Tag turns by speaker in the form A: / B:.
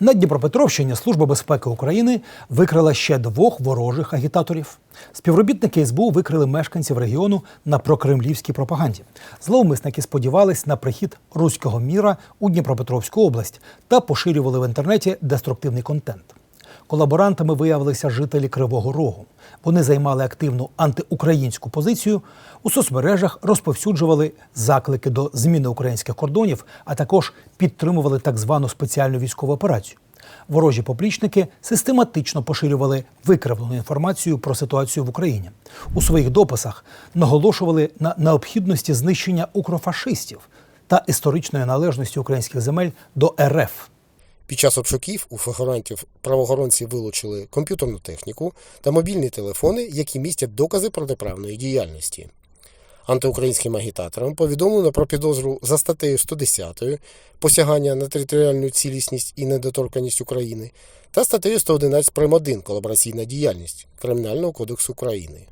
A: На Дніпропетровщині Служба безпеки України викрила ще двох ворожих агітаторів. Співробітники СБУ викрили мешканців регіону на прокремлівській пропаганді. Зловмисники сподівались на прихід руського міра у Дніпропетровську область та поширювали в інтернеті деструктивний контент. Колаборантами виявилися жителі Кривого Рогу. Вони займали активну антиукраїнську позицію. У соцмережах розповсюджували заклики до зміни українських кордонів, а також підтримували так звану спеціальну військову операцію. Ворожі поплічники систематично поширювали викривлену інформацію про ситуацію в Україні. У своїх дописах наголошували на необхідності знищення укрофашистів та історичної належності українських земель до РФ.
B: Під час обшуків у правоохоронці вилучили комп'ютерну техніку та мобільні телефони, які містять докази протиправної діяльності. Антиукраїнським агітаторам повідомлено про підозру за статтею 110 посягання на територіальну цілісність і недоторканність України та статтею 111 прим. 1 колабораційна діяльність Кримінального кодексу України.